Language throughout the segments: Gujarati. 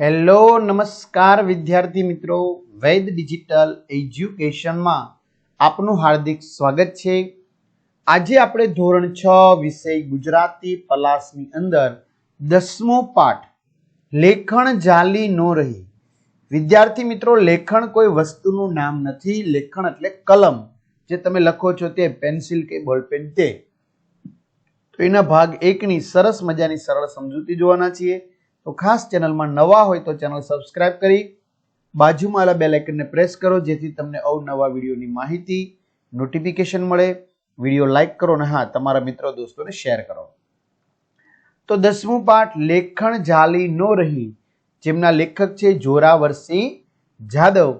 હેલો, નમસ્કાર વિદ્યાર્થી મિત્રો. વૈદ ડિજિટલ એજ્યુકેશનમાં આપનું હાર્દિક સ્વાગત છે. આજે આપણે ધોરણ છ વિષય ગુજરાતી પલાસની અંદર દસમો પાઠ, લેખણ જાલી નો રહી. વિદ્યાર્થી મિત્રો, લેખણ કોઈ વસ્તુનું નામ નથી. લેખણ એટલે કલમ. જે તમે લખો છો તે પેન્સિલ કે બોલપેન તે. તો એના ભાગ એકની સરસ મજાની સરળ સમજૂતી જોવાના છીએ. તો ખાસ ચેનલમાં નવા હોય તો ચેનલ સબસ્ક્રાઇબ કરી, બાજુમાં આવેલા બેલ આઇકનને પ્રેસ કરો, જેથી તમને અવનવા વિડીયોની માહિતી નોટિફિકેશન મળે, વીડિયો લાઇક કરો અને હા, તમારા મિત્રો દોસ્તોને શેર કરો. તો દસમું પાઠ, લેખણ જાલી નો રહી, જેમના લેખક છે જોરાવરસિંહ જાદવ.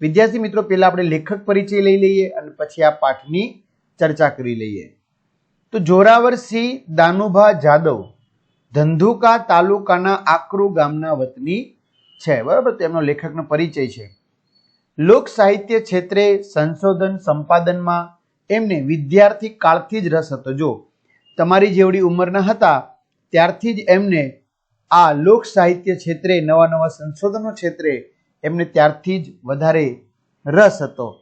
વિદ્યાર્થી મિત્રો, પહેલા આપણે લેખક પરિચય લઈ લઈએ અને પછી આ પાઠની ચર્ચા કરી લઈએ. તો જોરાવરસિંહ દાનુભા જાદવ. ધંધુકા તાલુકાના આકરુ ગામના વતની છે. બરાબર? તેમનો લેખકનો પરિચય છે. લોક સાહિત્ય ક્ષેત્રે સંશોધન સંપાદનમાં એમને વિદ્યાર્થી કાળથી જ રસ હતો. જો તમારી જેવડી ઉંમરના હતા, ત્યારથી જ એમને આ લોક સાહિત્ય ક્ષેત્રે, નવા નવા સંશોધનો ક્ષેત્રે એમને ત્યારથી જ વધારે રસ હતો.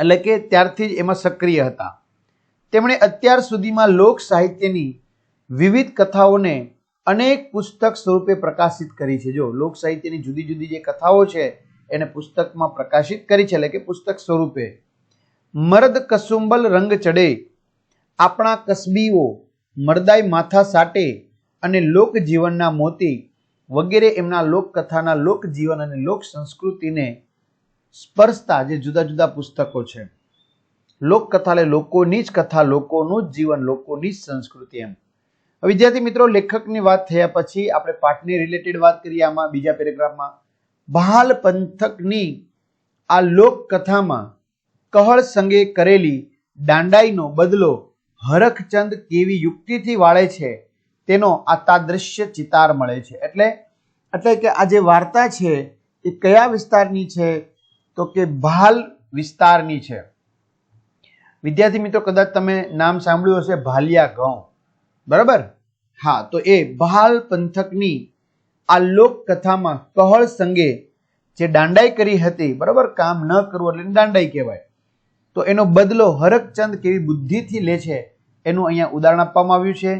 એટલે કે ત્યારથી જ એમાં સક્રિય હતા. તેમણે અત્યાર સુધીમાં લોક સાહિત્યની વિવિધ કથાઓને અનેક પુસ્તક સ્વરૂપે પ્રકાશિત કરી છે. જો લોક સાહિત્યની જુદી જુદી જે કથાઓ છે, એને પુસ્તકમાં પ્રકાશિત કરી છે, એટલે કે પુસ્તક સ્વરૂપે. મર્દ કસુંબલ રંગ ચડે, આપણા કસબીઓ મરદાઈ માથા સાટે અને લોકજીવનના મોતી વગેરે એમના લોકકથાના લોકજીવન અને લોક સંસ્કૃતિને સ્પર્શતા જે જુદા જુદા પુસ્તકો છે. લોકકથા એટલે લોકોની જ કથા, લોકોનું જ જીવન, લોકોની જ સંસ્કૃતિ એમ. વિદ્યાર્થી મિત્રો, લેખકની વાત થયા પછી આપણે પાઠની રિલેટેડ વાત કરીએ આમાં, બીજા પેરેગ્રાફમાં ભાલ પંથકની આ લોકકથામાં કહળ સંગે કરેલી દાંડાઈનો બદલો હરખચંદ કેવી યુક્તિથી વાળે છે, તેનો આ તાદ્રશ્ય ચિતાર મળે છે. એટલે એટલે કે આ જે વાર્તા છે, એ કયા વિસ્તારની છે? તો કે ભાલ વિસ્તારની છે. વિદ્યાર્થી મિત્રો, કદાચ તમે નામ સાંભળ્યું હશે, ભાલિયા ઘઉં બરાબર? હા, તો એ બહાલ પંથકની આ લોકકથામાં કહળ સંગે જે દાંડાઈ કરી હતી, બરાબર? કામ ન કરવું એટલે દાંડાઈ કહેવાય. તો એનો બદલો હરકચંદ કેવી બુદ્ધિથી લે છે, એનું અહીંયા ઉદાહરણ આપવામાં આવ્યું છે.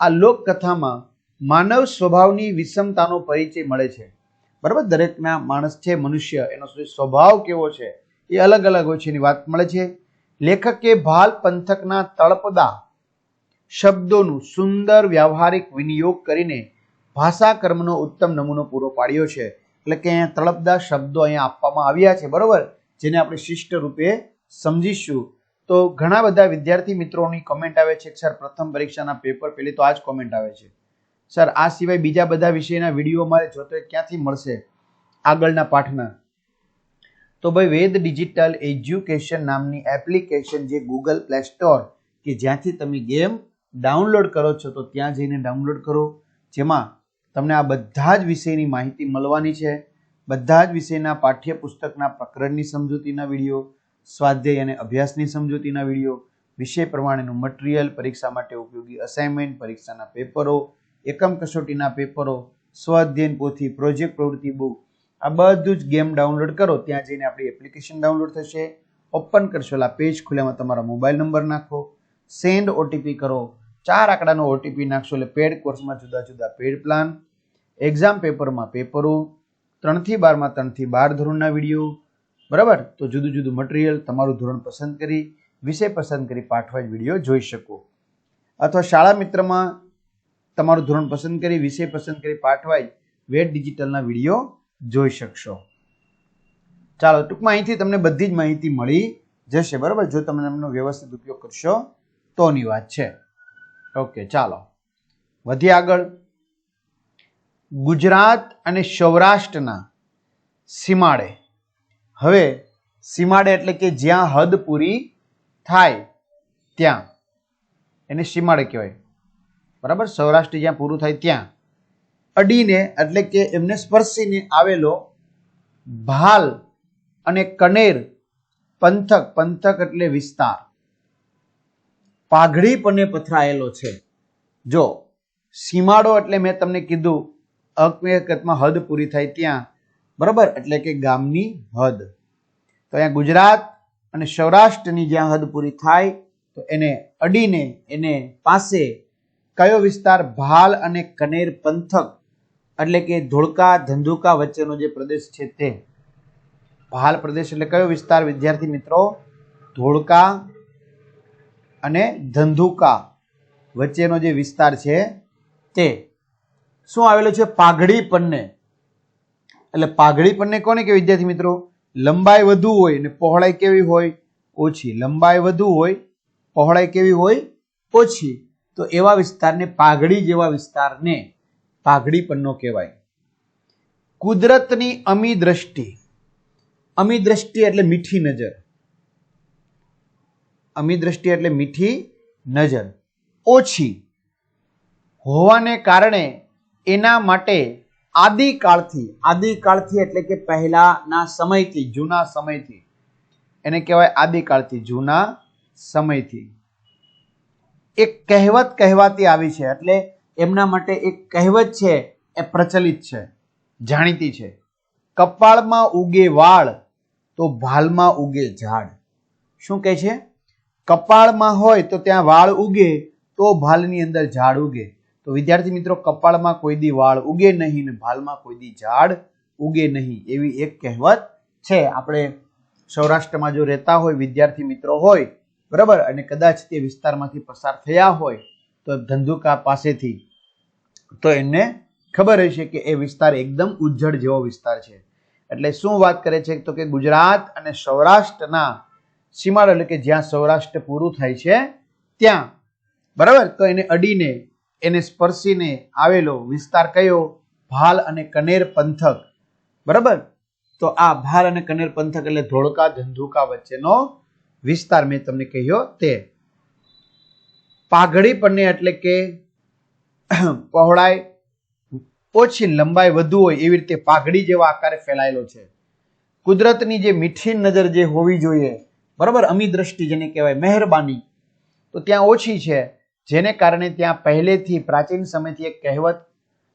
આ લોકકથામાં માનવ સ્વભાવની વિષમતાનો પરિચય મળે છે. બરાબર? દરેકના માણસ છે, મનુષ્ય, એનો સ્વભાવ કેવો છે, એ અલગ અલગ હોય છે, એની વાત મળે છે. લેખકે ભાલ પંથકના તળપદા શબ્દોનું સુંદર વ્યવહારિક વિનિયોગ કરીને ભાષા કર્મનો ઉત્તમ નમૂનો પૂરો પાડ્યો છે. એટલે કે અહીંયા તળપદા શબ્દો અહીંયા આપવામાં આવ્યા છે, બરોબર? જેને આપણે શિષ્ટ રૂપે સમજીશું. તો ઘણા બધા વિદ્યાર્થી મિત્રોની કમેન્ટ આવે છે. સર, પ્રથમ પરીક્ષાના પેપર પહેલી તો આ જ કોમેન્ટ આવે છે. સર, આ સિવાય બીજા બધા વિષયના વીડિયો મારે જોતો ક્યાંથી મળશે? આગળના પાઠના. તો ભાઈ, વેદ ડિજિટલ એજ્યુકેશન નામની એપ્લિકેશન જે ગૂગલ પ્લે સ્ટોર કે જ્યાંથી તમે ગેમ ડાઉનલોડ કરો છો તો ત્યાં જઈને ડાઉનલોડ કરો. જેમાં તમને આ બધા જ વિષયની માહિતી મળવાની છે. બધા જ વિષયના પાઠ્યપુસ્તકના પ્રકરણની સમજૂતીના વીડિયો, સ્વાધ્યાય અને અભ્યાસની સમજૂતીના વીડિયો, વિષય પ્રમાણેનું મટીરિયલ, પરીક્ષા માટે ઉપયોગી અસાઇનમેન્ટ પરીક્ષાના પેપરો, એકમ કસોટીના પેપરો સ્વાધ્યયન પોથી પ્રોજેક્ટ પ્રવૃત્તિ બુક આ બધું જ ગેમ ડાઉનલોડ કરો. ત્યાં જઈને આપણી એપ્લિકેશન ડાઉનલોડ થશે. ઓપન કરશો એટલે પેજ ખુલ્યામાં તમારા મોબાઈલ નંબર નાખો. સેન્ડ ઓટીપી કરો. ચાર આંકડાનો ઓટીપી નાખશો એટલે પેડ કોર્સમાં જુદા જુદા પેડ પ્લાન એક્ઝામ પેપરમાં પેપરો ત્રણથી બારમાં ત્રણથી બાર ધોરણના વીડિયો બરાબર? તો જુદું જુદું મટીરિયલ તમારું ધોરણ પસંદ કરી, વિષય પસંદ કરી પાઠવાઈ વીડિયો જોઈ શકો. અથવા શાળા મિત્રમાં તમારું ધોરણ પસંદ કરી, વિષય પસંદ કરી પાઠવાઈ વેટ ડિજિટલના વીડિયો જોઈ શકશો. ચાલો, ટૂંકમાં અહીંથી તમને બધી જ માહિતી મળી જશે, બરાબર? જો તમે એમનો વ્યવસ્થિત ઉપયોગ કરશો તોની વાત છે. ઓકે ચાલો. વધીએ આગળ. ગુજરાત અને સૌરાષ્ટ્રના સીમાડે. હવે સીમાડે એટલે કે જ્યાં હદ પૂરી થાય ત્યાં. એને સીમાડે કહેવાય. બરાબર? સૌરાષ્ટ્ર જ્યાં પૂરું થાય ત્યાં. અડીને એટલે કે એમને સ્પર્શીને આવેલો ભાલ અને કનેર પંથક. પંથક એટલે વિસ્તાર. પાઘડી પણ પથરાયેલો છે. જો, સીમાડો એટલે મેં તમને કીધું હકીકતમાં હદ પૂરી થાય ત્યાં. બરાબર? એટલે કે ગામની હદ. તો અહીંયા ગુજરાત અને સૌરાષ્ટ્રની જ્યાં હદ પૂરી થાય, તો એને અડીને એને પાસે કયો વિસ્તાર? ભાલ અને કનેર પંથક, એટલે કે ધોળકા, ધંધુકા વચ્ચેનો જે પ્રદેશ છે તે. ભાલ પ્રદેશ એટલે કયો વિસ્તાર? વિદ્યાર્થી મિત્રો, ધોળકા અને ધંધુકા વચ્ચેનો જે વિસ્તાર છે તે શું આવેલો છે? પાઘડી પન્ને. એટલે પાઘડી પન્ને કોને કે વિદ્યાર્થી મિત્રો? લંબાઈ વધુ હોય ને પહોળાઈ કેવી હોય? ઓછી. લંબાઈ વધુ હોય, પહોળાઈ કેવી હોય? ઓછી. તો એવા વિસ્તારને પાઘડી જેવા વિસ્તારને પાઘડી પન્નો કહેવાય. કુદરતની અમી દ્રષ્ટિ અમી દ્રષ્ટિ એટલે મીઠી નજર. અમી દ્રષ્ટિ એટલે મીઠી નજર. ઓછી હોવાને કારણે એના માટે આદિકાળથી આદિકાળથી એટલે કે પહેલાના સમયથી, જૂના સમયથી, એને કહેવાય આદિકાળથી, જૂના સમયથી. એક કહેવત કહેવાતી આવી છે એટલે એમના માટે એક કહેવત છે એ પ્રચલિત છે, જાણીતી છે. કપાળમાં ઉગે વાળ તો ભાલમાં ઉગે ઝાડ. શું કહે છે? કપાળમાં હોય તો ત્યાં વાળ ઉગે, તો ભાલની અંદર ઝાડ ઉગે. તો વિદ્યાર્થી મિત્રો, કપાળમાં કોઈ દી વાળ ઉગે નહીં ને ભાલમાં કોઈ દી ઝાડ ઉગે નહીં. એવી એક કહેવત છે. આપણે સૌરાષ્ટ્રમાં જો રહેતા હોય, વિદ્યાર્થી મિત્રો હોય, બરાબર? અને કદાચ તે વિસ્તારમાંથી પસાર થયા હોય, તો ધંધુકા પાસેથી, તો એમને ખબર હશે કે એ વિસ્તાર એકદમ ઉજ્જડ જેવો વિસ્તાર છે. એટલે શું વાત કરે છે? તો કે ગુજરાત અને સૌરાષ્ટ્રના સીમાડો એટલે કે જ્યાં સૌરાષ્ટ્ર પૂરું થાય છે, ત્યાં. બરાબર? તો એને અડીને, એને સ્પર્શીને આવેલો વિસ્તાર કયો? ભાલ અને કનેર પંથક. બરાબર? તો આ ભાલ અને કનેર પંથક એટલે ધોળકા ધંધુકા વચ્ચેનો વિસ્તાર મેં તમને કહ્યો તે. પાઘડી પન્ને એટલે કે પહોળાઈ, ઓછી લંબાઈ વધુ હોય એવી રીતે પાઘડી જેવા આકારે ફેલાયેલો છે. કુદરતની જે મીઠી નજર જે હોવી જોઈએ બરાબર? અમી દ્રષ્ટિ જેને કહેવાય મહેરબાની. તો ત્યાં ઓછી છે. જેને કારણે ત્યાં પહેલેથી પ્રાચીન સમયથી એક કહેવત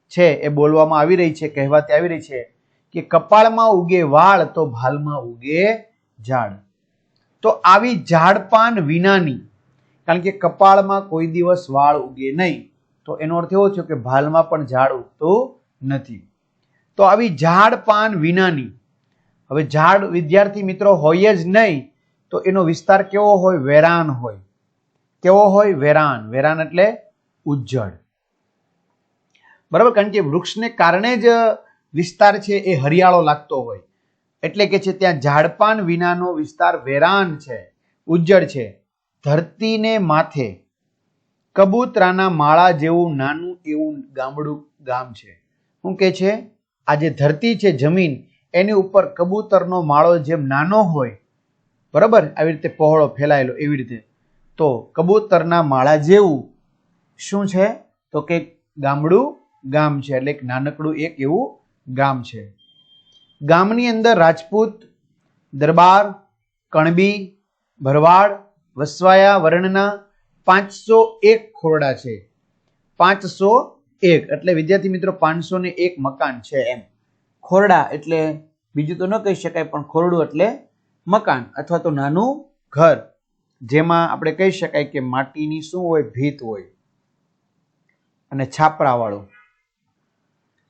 છે, એ બોલવામાં આવી રહી છે, કહેવાતી આવી રહી છે કે કપાળમાં ઉગે વાળ તો ભાલમાં ઉગે ઝાડ. તો આવી ઝાડપાન વિનાની, કારણ કે કપાળમાં કોઈ દિવસ વાળ ઉગે નહીં, તો એનો અર્થ એવો થયો કે ભાલમાં પણ ઝાડ ઉગતું નથી. તો આવી ઝાડ પાન વિનાની, હવે ઝાડ વિદ્યાર્થી મિત્રો હોય જ નહીં તો એનો વિસ્તાર કેવો હોય? વેરાન હોય. કેવો હોય? વેરાન. વેરાન એટલે ઉજ્જડ. બરાબર? કારણ કે વૃક્ષને કારણે જ વિસ્તાર છે, એ હરિયાળો લાગતો હોય. એટલે કે છે ત્યાં ઝાડપાન વિનાનો વિસ્તાર વેરાન છે, ઉજ્જડ છે. ધરતીને માથે કબૂતરાના માળા જેવું નાનું એવું ગામડું ગામ છે. શું કે છે? આ જે ધરતી છે, જમીન, એની ઉપર કબૂતરનો માળો જેમ નાનો હોય બરાબર? આવી રીતે પહોળો ફેલાયેલો એવી રીતે. તો કબૂતરના માળા જેવું શું છે? તો કે ગામડું ગામ છે, એટલે એક નાનકડું એક એવું ગામ છે. ગામની અંદર રાજપૂત, દરબાર, કણબી, ભરવાડ, વસવાયા, વર્ણના પાંચસો એક ખોરડા છે. પાંચસો એક. એટલે વિદ્યાર્થી મિત્રો, પાંચસો ને એક મકાન છે એમ. ખોરડા એટલે બીજું તો ન કહી શકાય, પણ ખોરડું એટલે મકાન અથવા તો નાનું ઘર, જેમાં આપણે કહી શકાય કે માટીની શું હોય, ભીત હોય અને છાપરાવાળું.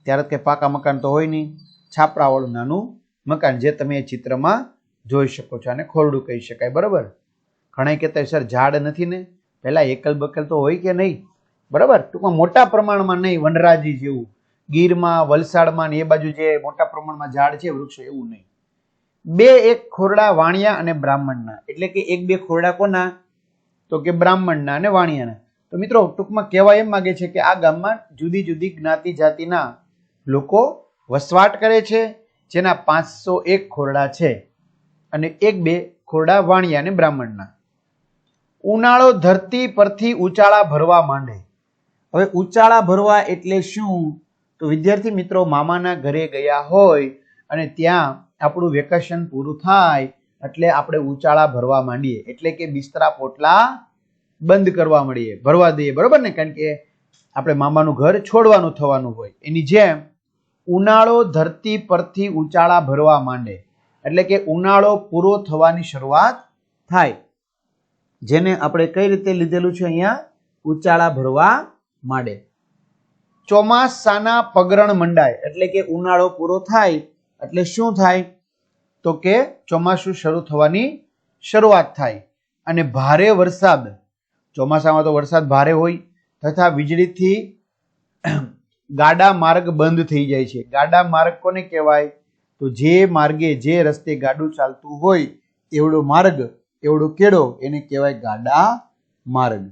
ત્યારે કે પાકા મકાન તો હોય નહીં. છાપરાવાળું નાનું મકાન, જે તમે એ ચિત્રમાં જોઈ શકો છો અને ખોરડું કહી શકાય, બરાબર? ઘણા કહેતા સર, ઝાડ નથી ને? પહેલાં એકલ બકલ તો હોય કે નહીં? બરાબર? ટૂંકમાં મોટા પ્રમાણમાં નહીં, વનરાજી જેવું. ગીરમાં, વલસાડમાં ને એ બાજુ જે મોટા પ્રમાણમાં ઝાડ છે, વૃક્ષો, એવું નહીં. બે એક ખોરડા વાણિયા અને બ્રાહ્મણના. એટલે કે એક બે ખોરડા કોના? તો કે બ્રાહ્મણના અને વાણિયાના. તો મિત્રો, ટૂંકમાં કહેવા એમ માગે છે કે આ ગામમાં જુદી જુદી જ્ઞાતિ જાતિના લોકો વસવાટ કરે છે, જેના પાંચસો એક ખોરડા છે અને એક બે ખોરડા વાણિયા અને બ્રાહ્મણના. ઉનાળો ધરતી પરથી ઉચાળા ભરવા માંડે. હવે ઉચાળા ભરવા એટલે શું? તો વિદ્યાર્થી મિત્રો, મામાના ઘરે ગયા હોય અને ત્યાં આપણું વેકેશન પૂરું થાય એટલે આપણે ઉચાળા ભરવા માંડીએ. એટલે કે બિસ્તરા પોટલા બંધ કરવા માંડીએ. ભરવા દઈએ. બરોબર ને? કારણ કે આપણે મામાનું ઘર છોડવાનું થવાનું હોય. એની જેમ ઉનાળો ધરતી પરથી ઉચાળા ભરવા માંડે. એટલે કે ઉનાળો પૂરો થવાની શરૂઆત થાય. જેને આપણે કઈ રીતે લીધેલું છે અહીંયા? ઉચાળા ભરવા માંડે. ચોમાસાના પગરણ મંડાય. એટલે કે ઉનાળો પૂરો થાય એટલે શું થાય? તો કે ચોમાસું શરૂ થવાની શરૂઆત થાય. અને ભારે વરસાદ, ચોમાસામાં તો વરસાદ ભારે હોય, તથા વીજળીથી ગાડા માર્ગ બંધ થઈ જાય છે. ગાડા માર્ગ કોને કહેવાય? તો જે માર્ગે જે રસ્તે ગાડું ચાલતું હોય, એવડો માર્ગ, એવડો કેડો, એને કહેવાય ગાડા માર્ગ.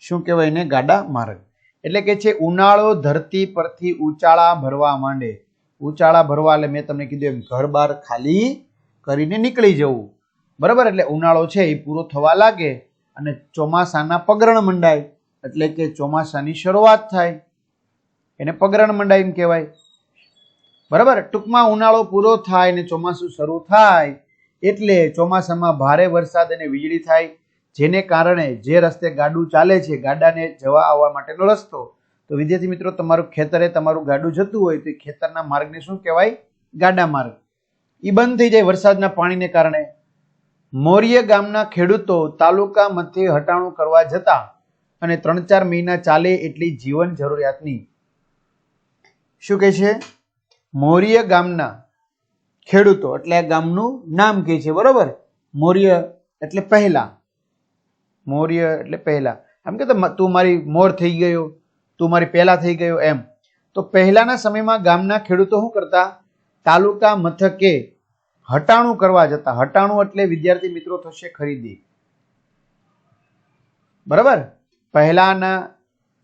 શું કહેવાય એને? ગાડા માર્ગ. એટલે કે છે ઉનાળો ધરતી પરથી ઉચાળા ભરવા માંડે. ઉચાળા ભરવા એટલે મેં તમને કીધું એમ ઘર બાર ખાલી કરીને નીકળી જવું. બરાબર? એટલે ઉનાળો છે એ પૂરો થવા લાગે અને ચોમાસાના પગરણ મંડાય. એટલે કે ચોમાસાની શરૂઆત થાય. એને પગરણ મંડાય એમ કહેવાય. બરાબર? ટૂંકમાં ઉનાળો પૂરો થાય અને ચોમાસું શરૂ થાય એટલે ચોમાસામાં ભારે વરસાદ અને વીજળી થાય, જેને કારણે જે રસ્તે ગાડું ચાલે છે, ગાડાને જવા આવવા માટેનો રસ્તો તો વિદ્યાર્થી મિત્રો, તમારું ખેતરે તમારું ગાડું જતું હોય તો ખેતરના માર્ગને શું કહેવાય? ગાડા માર્ગ. એ બંધ થઈ જાય વરસાદના પાણીને કારણે. મોરિય ગામના ખેડૂતો તાલુકા મથે હટાણું કરવા જતા અને ત્રણ ચાર મહિના ચાલે એટલી જીવન જરૂરિયાતની શું કહે છે? મોરિય ગામના ખેડૂતો, એટલે આ ગામનું નામ કહે છે, બરોબર? મોર્ય એટલે પહેલા. મોર્ય એટલે પહેલા. એમ કે તું મારી મોર થઈ ગયો. તું મારી પહેલા થઈ ગયો એમ. તો પહેલાના સમયમાં ગામના ખેડૂતો શું કરતા? તાલુકા મથકે હટાણું કરવા જતા. હટાણું એટલે વિદ્યાર્થી મિત્રો થશે ખરીદી. બરાબર? પહેલાના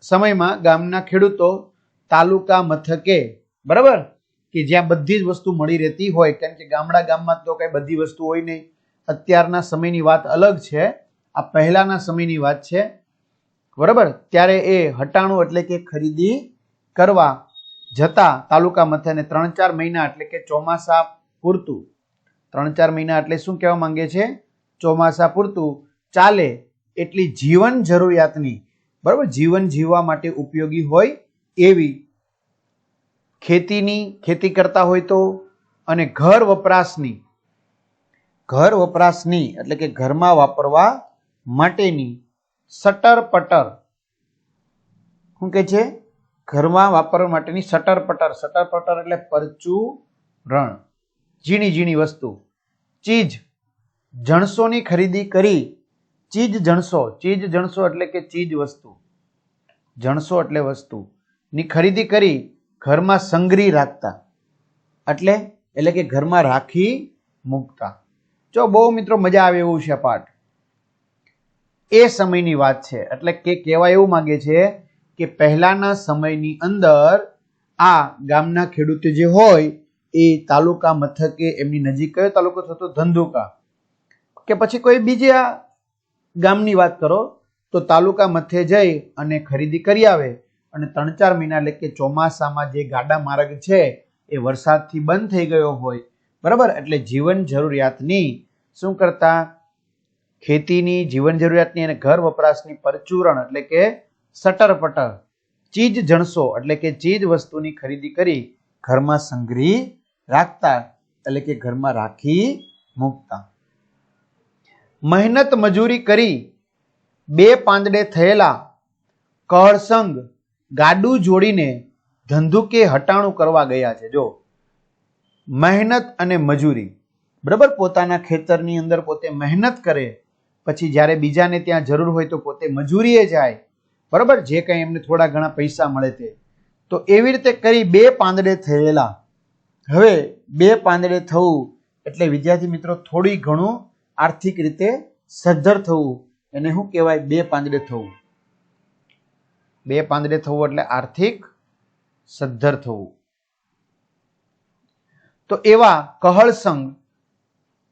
સમયમાં ગામના ખેડૂતો તાલુકા મથકે, બરાબર? કે જ્યાં બધી જ વસ્તુ મળી રહેતી હોય, કારણ કે ગામડા ગામમાં તો કઈ બધી વસ્તુ હોય નહીં. અત્યારના સમયની વાત અલગ છે. આ પહેલાના સમયની વાત છે. બરાબર? ત્યારે એ હટાણું એટલે કે ખરીદી કરવા જતા તાલુકા મથે ત્રણ ચાર મહિના એટલે કે ચોમાસા પૂરતું. ત્રણ ચાર મહિના એટલે શું કહેવા માંગે છે? ચોમાસા પૂરતું. ચાલે એટલી જીવન જરૂરિયાતની. બરાબર? જીવન જીવવા માટે ઉપયોગી હોય એવી ખેતીની, ખેતી કરતા હોય તો અને ઘર વપરાશની. ઘર વપરાશની એટલે કે ઘરમાં વાપરવા માટેની સટર પટર શું કે છે? ઘરમાં વાપરવા માટેની સટર પટર સટર પટર એટલે પરચુરણ. ઝીણી ઝીણી વસ્તુ. ચીજ. જણસોની ખરીદી કરી. ચીજ જણસો. ચીજ જણસો એટલે કે ચીજ વસ્તુ. જણસો એટલે વસ્તુ. ની ખરીદી કરી. ઘરમાં સંગ્રહી રાખતા. એટલે એટલે કે ઘરમાં રાખી મૂકતા. જો બહુ મિત્રો મજા આવે એવું છે પાઠ. એ સમયની વાત છે. એટલે કે કહેવાય એવું માંગે છે કે પહેલાના સમયની અંદર આ ગામના ખેડૂતો જે હોય એ તાલુકા મથકે એમની નજીક કયો તાલુકો થતો ધંધુકા. કે પછી કોઈ બીજા ગામની વાત કરો તો તાલુકા મથે જઈ અને ખરીદી કરી આવે અને ત્રણ ચાર મહિના એટલે કે ચોમાસામાં જે ગાડા માર્ગ છે એ વરસાદથી બંધ થઈ ગયો હોય. બરાબર? એટલે જીવન જરૂરિયાતની શું કરતા ખેતીની જીવન જરૂરિયાતની અને ઘર વપરાશની પરચુરણ એટલે કે સટરપટર, ચીજ જણસો એટલે કે ચીજ વસ્તુની ખરીદી કરી ઘરમાં સંગ્રહી રાખતા એટલે કે ઘરમાં રાખી મૂકતા. મહેનત મજૂરી કરી બે પાંદડે થયેલા કહળસંગ ગાડું જોડીને ધંધુકે હટાણું કરવા ગયા છે. જો, મહેનત અને મજૂરી. બરાબર? પોતાના ખેતરની અંદર પોતે મહેનત કરે પછી જ્યારે બીજાને ત્યાં જરૂર હોય તો પોતે મજૂરીએ જાય. બરાબર? જે કંઈ એમને થોડા ઘણા પૈસા મળે તે. તો એવી રીતે કરી બે પાંદડે થયેલા. હવે બે પાંદડે થવું એટલે વિદ્યાર્થી મિત્રો થોડી ઘણું આર્થિક રીતે સદ્ધર થવું. એને શું કહેવાય? બે પાંદડે થવું. બે પાંદડે થવું એટલે આર્થિક સદ્ધર થવું. તો એવા કહળસંગ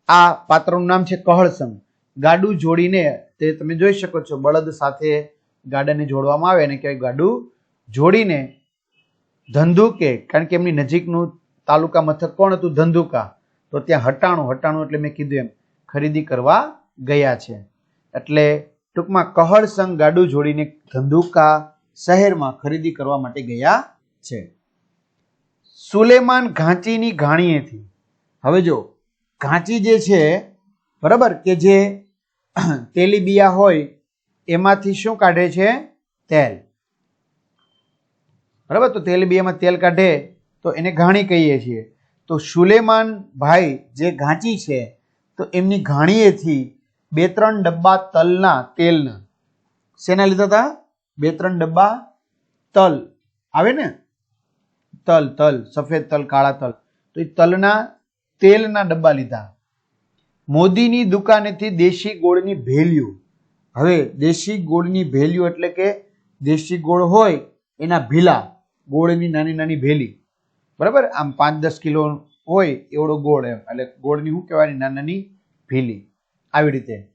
આ પાત્રનું નામ છે કહળસંગ ગાડું જોડીને તે તમે જોઈ શકો છો, બળદ સાથે ગાડાને જોડવામાં આવે અને કહેવાય ગાડું જોડીને ધંધુકે, કારણ કે એમની નજીકનું તાલુકા મથક કોણ હતું? ધંધુકા. તો ત્યાં હટાણું હટાણું એટલે મેં કીધું એમ, ખરીદી કરવા ગયા છે. એટલે ટૂંકમાં કહળ સંઘ ગાડું જોડીને ધંધુકા શહેરમાં ખરીદી કરવા માટે ગયા છે. સુલેમાન ઘાંચીની ઘાણીએથી. હવે જો, ઘાંચી જે છે બરાબર? કે જે તેલીબિયા હોય, એમાંથી શું કાઢે છે? તેલ. બરાબર? તો તેલીબિયામાં તેલ કાઢે, તો એને ઘાણી કહીએ છીએ. તો સુલેમાન ભાઈ જે ઘાંચી છે, તો એમની ઘાણીએથી બે ત્રણ ડબ્બા તલના તેલના. શેના લીધા હતા? બે ત્રણ ડબ્બા તલ. આવે ને? તલ તલ. સફેદ તલ, કાળા તલ. તો એ તલના, તેલના ડબ્બા લીધા. મોદીની દુકાનેથી દેશી ગોળની ભેલિયું હવે દેશી ગોળની ભેલિયું એટલે કે દેશી ગોળ હોય એના ભીલા, ગોળની નાની નાની ભેલી. બરાબર? આમ પાંચ દસ કિલો હોય એવડો ગોળ એમ. એટલે ગોળની શું કહેવાની નાની નાની ભીલી. આવી રીતે.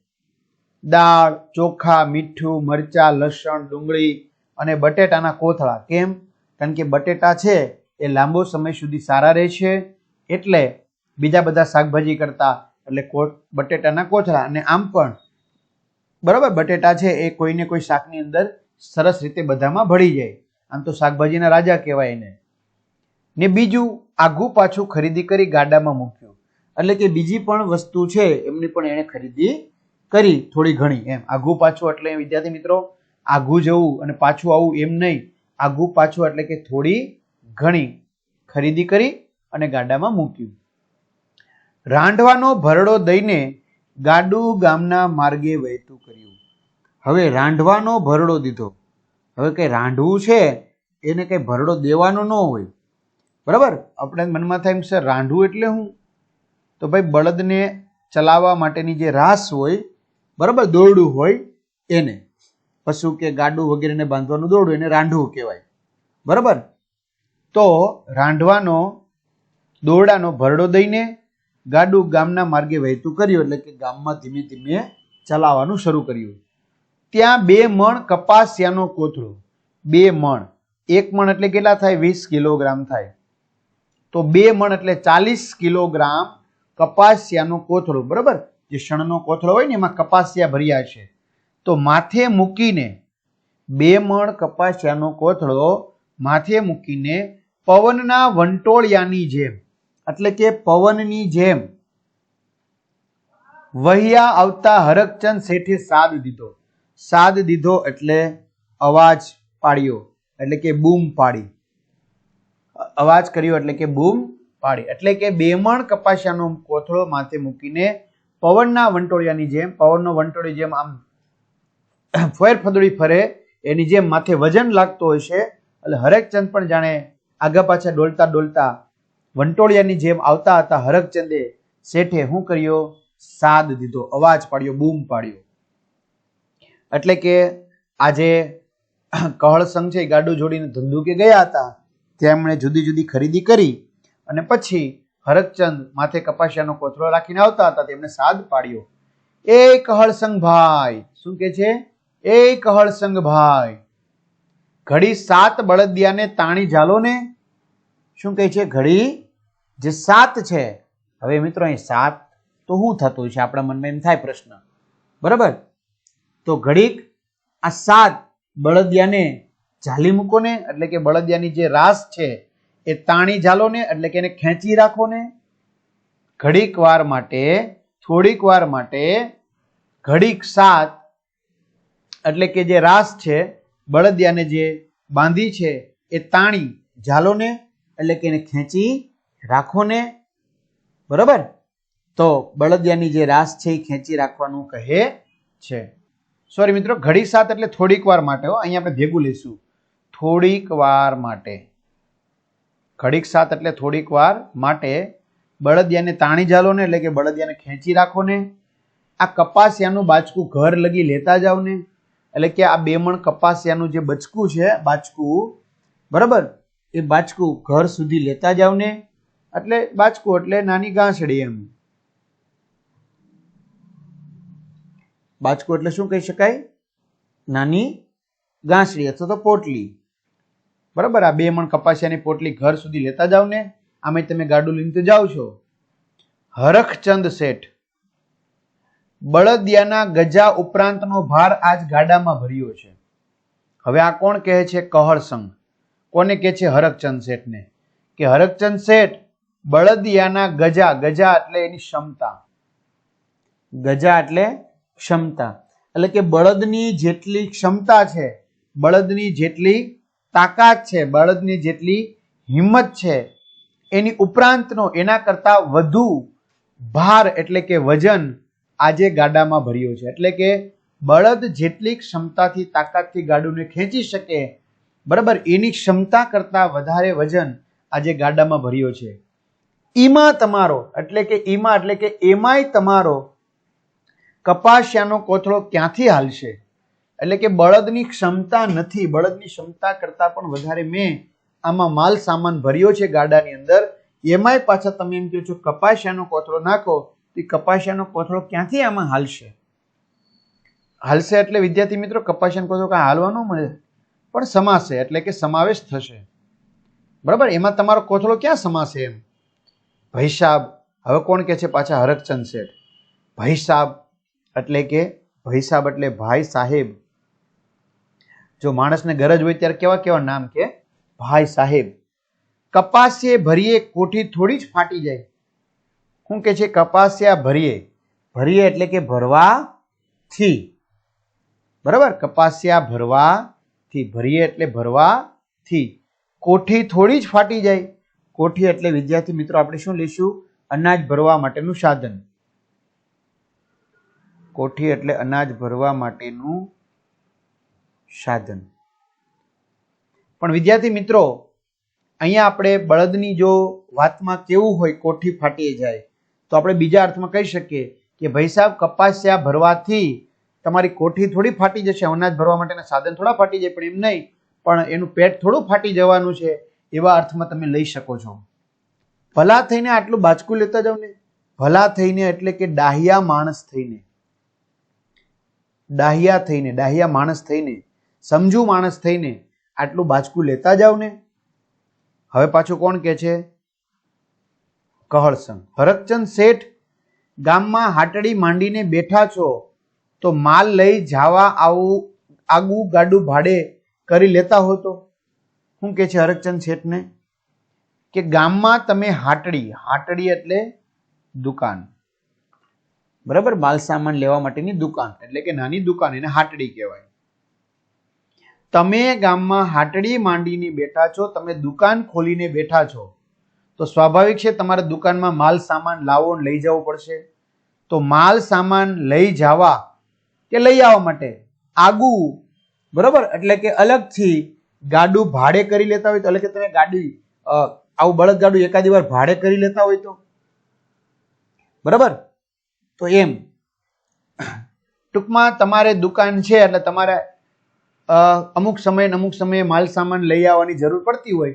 દાળ, ચોખા, મીઠું, મરચા, લસણ, ડુંગળી અને બટેટાના કોથળા. કેમ? કારણ કે બટેટા છે એ લાંબો સમય સુધી સારા રહે છે એટલે બીજા બધા શાકભાજી કરતા એટલે કોટ, બટેટાના કોથળા અને આમ પણ. બરાબર? બટેટા છે એ કોઈને કોઈ શાકની અંદર સરસ રીતે બધામાં ભળી જાય. આમ તો શાકભાજીના રાજા કહેવાય એને. ને બીજું આઘું પાછું ખરીદી કરી ગાડામાં મૂક્યું. એટલે કે બીજી પણ વસ્તુ છે, એમની પણ એણે ખરીદી કરી થોડી ઘણી એમ. આઘું પાછું એટલે, વિદ્યાર્થી મિત્રો આઘું જવું અને પાછું આવું એમ નહીં. આઘું પાછું એટલે કે થોડી ઘણી ખરીદી કરી અને ગાડામાં મૂક્યું. રાંધવાનો ભરડો દઈને ગાડુ ગામના માર્ગે વહેતું કર્યું. હવે રાંધવાનો ભરડો દીધો. હવે કંઈ રાંડવું છે, એને કંઈ ભરડો દેવાનો ન હોય. બરાબર? આપણે મનમાં થાય એમ છે રાંધવું એટલે હું? તો ભાઈ બળદને ચલાવવા માટેની જે રાસ હોય, બરાબર, દોરડું હોય, એને. પશુ કે ગાડું વગેરેને બાંધવાનું દોરડું, એને રાંડવું કહેવાય. બરાબર? તો રાંધવાનો દોરડાનો ભરડો દઈને ગાડું ગામના માર્ગે વહેતું કર્યું એટલે કે ગામમાં ધીમે ધીમે ચલાવવાનું શરૂ કર્યું. ત્યાં બે મણ કપાસિયાનો કોથળો. બે મણ. એક મણ એટલે કેટલા થાય? વીસ કિલોગ્રામ થાય. તો બે મણ એટલે ચાલીસ કિલોગ્રામ કપાસિયાનો કોથળો. બરાબર? જે શણનો કોથળો હોય ને એમાં કપાસિયા ભર્યા છે. તો માથે મૂકીને બે મણ કપાસિયાનો કોથળો માથે મૂકીને પવનના વંટોળિયાની જેમ એટલે કે પવનની જેમ વહિયા આવતા હરકચંદ શેઠે સાદ દીધો. સાદ દીધો એટલે અવાજ પાડ્યો, એટલે કે બૂમ પાડી. અવાજ કર્યો એટલે કે બૂમ પાડી. એટલે કે બેમણ કપાસિયાનો કોથળો માથે મૂકીને પવનના વંટોળિયાની જેમ, પવનનો વંટોળી જેમ આમ ફેર ફદડી ફરે, એની જેમ માથે વજન લાગતો હોય છે. એટલે હરેકચંદ પણ જાણે આગા પાછા ડોલતા ડોલતા વંટોળિયાની જેમ આવતા હતા હરકચંદે શેઠે શું કર્યો? સાદ દીધો, અવાજ પાડ્યો, બૂમ પાડ્યો. એટલે કે આજે કહળ સંઘ છે ગાડું જોડીને ધંધુકે ગયા હતા. તેમણે જુદી જુદી ખરીદી કરી અને પછી હરકચંદ માથે કપાસિયાનો કોથળો રાખીને આવતા હતા. તેમણે સાદ પાડ્યો. એ કહળસંગ ભાઈ. શું કે છે? એ કહળસંગ ભાઈ. ઘડી સાત બળદિયાને તાણી ઝાલો ને શું કહે છે? ઘડી જે સાત છે, હવે મિત્રો અહીં સાત તો શું થતું છે? આપણા મનમાં એમ થાય પ્રશ્ન. બરાબર? તો ઘડીક આ સાત બળદિયાને ઝાલી મૂકોને, એટલે કે બળદિયાની જે રાસ છે, એ તાણી ઝાલોને, એટલે કે એને ખેંચી રાખો ને ઘડીક વાર માટે, થોડીક વાર માટે, ઘડીક સાત, એટલે કે જે રાસ છે, બળદિયાને જે બાંધી છે, એ તાણી ઝાલોને, એટલે કે એને ખેંચી રાખો ને બરોબર? તો બળદિયાની જે રાસ છે એ ખેંચી રાખવાનું કહે છે. સોરી મિત્રો, ઘડી સાત એટલે થોડીક વાર માટે હો. અહીંયા આપણે ભેગું લઈશું. થોડીક વાર માટે. ઘડીક સાત એટલે થોડીક વાર માટે બળદિયાને તાણી જાલો ને એટલે કે બળદિયાને ખેંચી રાખો ને આ કપાસિયાનું બાચકું ઘર લગી લેતા જાવ ને એટલે કે આ બેમણ કપાસિયાનું જે બચકું છે બાચકું બરાબર? એ બાચકું ઘર સુધી લેતા જાવ ને એટલે બાચકું એટલે નાની ગાંસડી એમ. બાચકું એટલે શું કહી શકાય? નાની ગાંસડી અથવા તો પોટલી. બરાબર? આ બે મણ કપાસિયાની પોટલી ઘર સુધી લેતા જાવ ને આમે તમે ગાડું લઈને તો જાઓ છો. હરખચંદ શેઠ. બળદિયાના ગજા ઉપરાંતનો ભાર આજ ગાડામાં ભર્યો છે. હવે આ કોણ કહે છે? કહર સંઘ કોને કહે છે? હરખચંદ શેઠને. કે હરકચંદ શેઠ બળદિયાના ગજા ગજા એટલે એની ક્ષમતા. ગજા એટલે ક્ષમતા. એટલે કે બળદની જેટલી ક્ષમતા છે, બળદની જેટલી તાકાત છે, બળદની જેટલી હિંમત છે, એની ઉપરાંતનો એના કરતા વધુ ભાર એટલે કે વજન આજે ગાડામાં ભર્યો છે. એટલે કે બળદ જેટલી ક્ષમતાથી તાકાતથી ગાડુને ખેંચી શકે, બરાબર, એની ક્ષમતા કરતા વધારે વજન આજે ગાડામાં ભર્યો છે. ઈમાં તમારો, એટલે કે ઈમાં, એટલે કે એમાંય તમારો, કપાસિયાનો કોથળો ક્યાંથી હાલશે? એટલે કે બળદની ક્ષમતા નથી, બળદની ક્ષમતા કરતાં પણ વધારે મેં આમાં માલ સામાન ભર્યો છે ગાડાની અંદર. એમાંય પાછા તમે એમ કહો છો, કપાસિયાનો કોથળો નાખો, તો કપાસિયાનો કોથળો ક્યાંથી આમાં હાલશે? હાલશે એટલે વિદ્યાર્થી મિત્રો, કપાસિયાનો કોથળો કાંઈ હાલવા મળે, પણ સમાશે, એટલે કે સમાવેશ થશે. બરાબર? એમાં તમારો કોથળો ક્યાં સમાશે એમ? ભૈસાબ હવે કોણ કે છે પાછા હરકચંદ શેઠ? ભાઈ સાહેબ એટલે કે, ભાઈ સાહેબ એટલે ભાઈ સાહેબ. જો માણસને ગરજ હોય ત્યારે કેવા કેવા નામ કે, ભાઈ સાહેબ. કપાસિયે ભરીએ કોઠી થોડી જ ફાટી જાય. શું કે છે કપાસિયા ભરીએ. ભરીએ એટલે કે ભરવાથી. બરાબર? કપાસિયા ભરવાથી. ભરીએ એટલે ભરવાથી. કોઠી થોડી જ ફાટી જાય. કોઠી એટલે વિદ્યાર્થી મિત્રો આપણે શું લઈશું? અનાજ ભરવા માટેનું સાધન. કોઠી એટલે અનાજ ભરવા માટેનું સાધન. પણ વિદ્યાર્થી મિત્રો, અહીંયા આપણે બળદની જો વાતમાં કેવું હોય, કોઠી ફાટી જાય, તો આપણે બીજા અર્થમાં કહી શકીએ કે ભાઈ સાહેબ કપાસિયા ભરવાથી તમારી કોઠી થોડી ફાટી જશે. અનાજ ભરવા માટેના સાધન થોડા ફાટી જાય, પણ એમ નહીં. પણ એનું પેટ થોડું ફાટી જવાનું છે. એવા અર્થમાં તમે લઈ શકો છો. ભલા થઈને આટલું બાચકું લેતા જાવ ને? ભલા થઈને એટલે કે ડાહિયા માણસ થઈને. ડાહિયા થઈને, ડાહિયા માણસ થઈને, સમજુ માણસ થઈને આટલું બાચકું લેતા જાવ ને? હવે પાછું કોણ કે છે? કહળસંગ હરકચંદ શેઠ ગામમાં હાટડી માંડીને બેઠા છો, તો માલ લઈ જવા આવું આગું ગાડું ભાડે કરી લેતા હો તો શું કે છે હરકચંદ શેઠને? કે ગામમાં તમે હાટડી હાટડી એટલે દુકાન. બરાબર? માલ સામાન લેવા માટેની દુકાન. એટલે કે નાની દુકાન એને હાટડી કહેવાય. તમે ગામમાં હાટડી માંડીને બેઠા છો, તમે દુકાન ખોલીને બેઠા છો, તો સ્વાભાવિક છે તમારે દુકાનમાં માલ સામાન લાવો લઈ જવો પડશે. તો માલ સામાન લઈ જવા કે લઈ આવવા માટે? આગુ. બરોબર? એટલે કે અલગથી ગાડું ભાડે કરી લેતા હોય તો એટલે કે તમે ગાડી આવું બળદ ગાડું એકાદી વાર ભાડે કરી લેતા હોય તો? બરાબર? તો એમ. ટૂંકમાં તમારે દુકાન છે એટલે તમારે અમુક સમયે અમુક સમયે માલ સામાન લઈ આવવાની જરૂર પડતી હોય.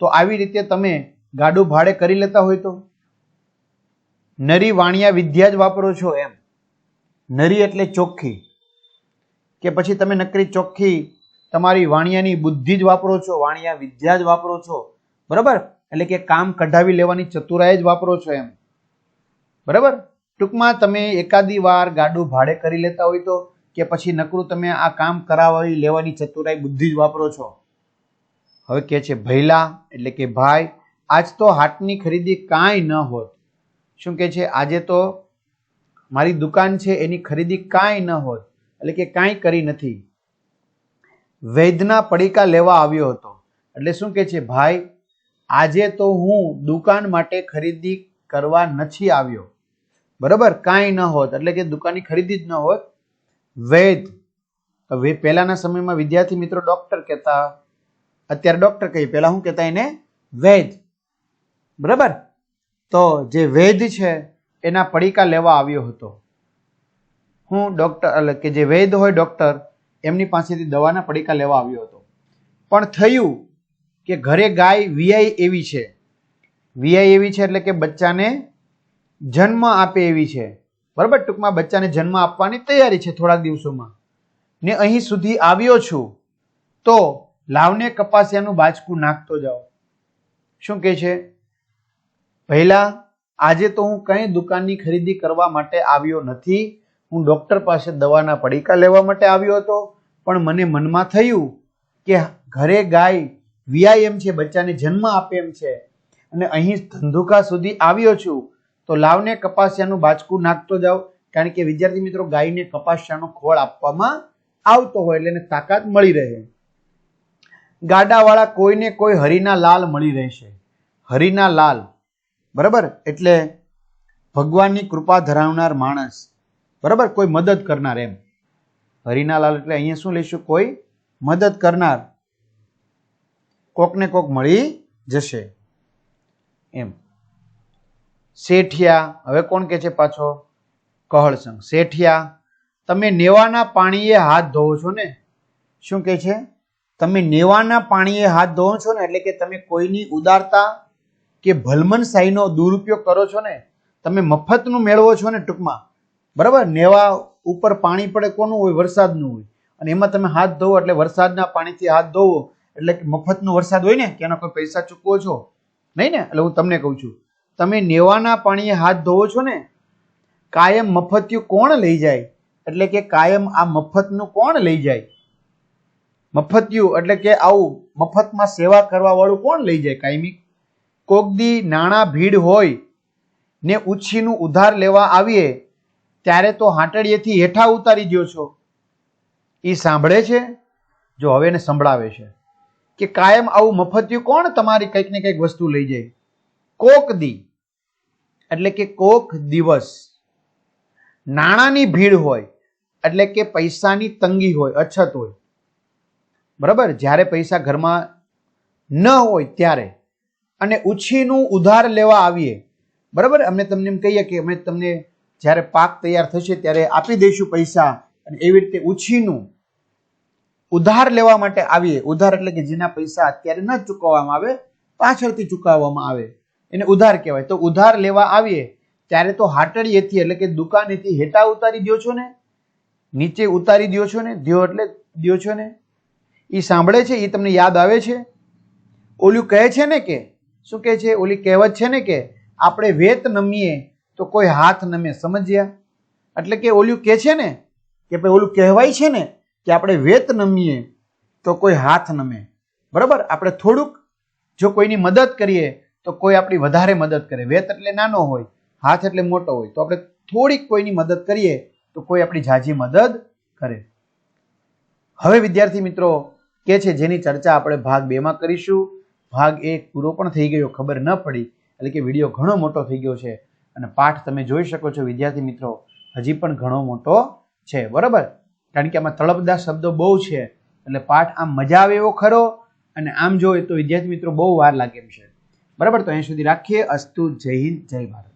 તો આવી રીતે તમે ગાડું ભાડે કરી લેતા હોય તો? નરી વાણિયા વિદ્યા જ વાપરો છો એમ. નરી એટલે ચોખ્ખી. કે પછી તમે નકરી ચોખ્ખી તમારી વાણિયાની બુદ્ધિ જ વાપરો છો, વાણિયા વિદ્યા જ વાપરો છો. બરાબર? એટલે કે કામ કઢાવી લેવાની ચતુરાઈ જ વાપરો છો એમ. બરાબર? ટૂંકમાં તમે એકાદી વાર ગાડું ભાડે કરી લેતા હોય તો કે પછી નકરું તમે આ કામ કરાવી લેવાની ચતુરાઈ બુદ્ધિ જ વાપરો છો. હવે કે છે ભૈલા એટલે કે ભાઈ, આજ તો હાટની ખરીદી કાંઈ ન હોત. શું કે છે? આજે તો મારી દુકાન છે, એની ખરીદી કાંઈ ન હોત. એટલે કે કાંઈ કરી નથી. વૈદના પડીકા લેવા આવ્યો હતો. એટલે શું કે છે, ભાઈ, આજે તો હું દુકાન માટે ખરીદી કરવા નથી આવ્યો. બરાબર? કાંઈ ન હોત. એટલે કે દુકાનની ખરીદી જ ન હોત. વૈદ. હવે પહેલાના સમયમાં વિદ્યાર્થી મિત્રો ડોક્ટર કહેતા. અત્યારે ડોક્ટર કહીએ. પહેલા શું કહેતા એને? વૈદ. બરાબર? તો જે વૈદ છે, એના પડીકા લેવા આવ્યો હતો. હું ડોક્ટર, એટલે કે જે વૈદ હોય ડોક્ટર એમની પાસેથી દવાના પડીકા લેવા આવ્યો હતો. પણ થયું કે ઘરે ગાય વીઆઈ એવી છે. વીઆઈ એવી છે એટલે કે બચ્ચાને જન્મ આપે એવી છે. બરાબર? ટૂંકમાં બચ્ચાને જન્મ આપવાની તૈયારી છે થોડાક દિવસોમાં. ને અહીં સુધી આવ્યો છું તો લાવને કપાસિયાનું બાજકું નાખતો જાઓ. શું કે છે? પહેલા આજે તો હું કઈ દુકાનની ખરીદી કરવા માટે આવ્યો નથી. હું ડૉક્ટર પાસે દવાના પડીકા લેવા માટે આવ્યો હતો, પણ મને મનમાં થયું કે ઘરે ગાય વિયાય એમ છે, બચ્ચાને જન્મ આપે એમ છે, અને અહીં ધંધુકા સુધી આવ્યો છું, તો લાવને કપાસિયાનું બાચકું નાખતો જાઓ, કારણ કે વિદ્યાર્થી મિત્રો, ગાયને કપાસિયાનો ખોળ આપવામાં આવતો હોય એટલે એને તાકાત મળી રહે. ગાડાવાળા કોઈને કોઈ હરિના લાલ મળી રહેશે. હરિના લાલ. બરાબર? એટલે ભગવાનની કૃપા ધરાવનાર માણસ બરાબર? કોઈ મદદ કરનાર એમ. હરિના લાલ એટલે અહીંયા શું લઈશું? કોઈ મદદ કરનાર. કોકને કોક મળી જશે. એમ. શેઠિયા, હવે કોણ કે છે પાછો? કહળસંગ શેઠિયા, તમે નેવાના પાણીએ હાથ ધોવો છો ને? શું કે છે? તમે નેવાના પાણીએ હાથ ધોવો છો ને? એટલે કે તમે કોઈની ઉદારતા કે ભલમનશાહીનો દુરુપયોગ કરો છો ને? તમે મફતનું મેળવો છો ને ટૂંકમાં? બરાબર? નેવા ઉપર પાણી પડે કોનું હોય? વરસાદનું હોય. અને એમાં તમે હાથ ધોવો એટલે વરસાદના પાણીથી હાથ ધોવો એટલે મફતનો વરસાદ હોય ને, કે એના કોઈ પૈસા ચૂકવો છો? નહીં ને? એટલે હું તમને કહું છું. તમે નેવાના પાણીએ હાથ ધોવો છો ને, કાયમ મફતિયું કોણ લઈ જાય? એટલે કે કાયમ આ મફતનું કોણ લઈ જાય? મફતિયું એટલે કે આવું મફતમાં સેવા કરવા વાળું કોણ લઈ જાય કાયમી? કોકદી નાણાં ભીડ હોય ને ઉછીનું ઉધાર લેવા આવીએ ત્યારે તો હાંટડીએથી હેઠા ઉતારી ગયો છો. એ સાંભળે છે? જો હવે એને સંભળાવે છે. કે કાયમ આવું મફતિયું કોણ તમારી કંઈક ને કંઈક વસ્તુ લઈ જાય? કોક દી. એટલે કે કોક દિવસ. નાણાંની ભીડ હોય, એટલે કે પૈસાની તંગી હોય, અછત હોય. બરાબર? જ્યારે પૈસા ઘરમાં ન હોય ત્યારે. અને ઉછીનું ઉધાર લેવા આવીએ. બરાબર? અમે તમને એમ કહીએ કે અમે તમને જ્યારે પાક તૈયાર થશે ત્યારે આપી દઈશું પૈસા અને એવી રીતે ઉછીનું ઉધાર લેવા માટે આવીએ. ઉધાર એટલે કે જેના પૈસા અત્યારે ન ચૂકવવામાં આવે, પાછળથી ચૂકવવામાં આવે. એને ઉધાર કહેવાય. તો ઉધાર લેવા આવીએ, ત્યારે તો હાટડીએથી એટલે કે દુકાનેથી હેઠા ઉતારી દો છો ને? નીચે ઉતારી દો છો ને? દ્યો એટલે દો છો ને? એ સાંભળે છે? એ તમને યાદ આવે છે? ઓલું કહે છે ને કે, શું કહે છે? ઓલી કહેવત છે ને કે, આપણે વેત નમીએ તો કોઈ હાથ નમે સમજ્યા. એટલે કે ઓલું કે છે ને, કે ભાઈ ઓલું કહેવાય છે ને, કે આપણે વેત નમીએ, તો કોઈ હાથ નમે બરાબર? આપણે થોડુંક જો કોઈની મદદ કરીએ, તો કોઈ આપણી વધારે મદદ કરે. વેત એટલે નાનો હોય, હાથ એટલે મોટો હોય. તો આપણે થોડીક કોઈની મદદ કરીએ, તો કોઈ આપણી ઝાઝી મદદ કરે. હવે વિદ્યાર્થી મિત્રો કે છે જેની ચર્ચા આપણે ભાગ બેમાં કરીશું. ભાગ એક પૂરો પણ થઈ ગયો, ખબર ન પડી. એટલે કે વીડિયો ઘણો મોટો થઈ ગયો છે. અને પાઠ તમે જોઈ શકો છો, વિદ્યાર્થી મિત્રો, હજી પણ ઘણો મોટો છે. બરાબર? કારણ કે આમાં તળપદા શબ્દો બહુ છે, એટલે પાઠ આમ મજા આવે એવો ખરો, અને આમ જોઈએ તો વિદ્યાર્થી મિત્રો બહુ વાર લાગે એમ છે. બરાબર? તો અહીં સુધી રાખીએ. અસ્તુ જય હિન્દ, જય ભારત.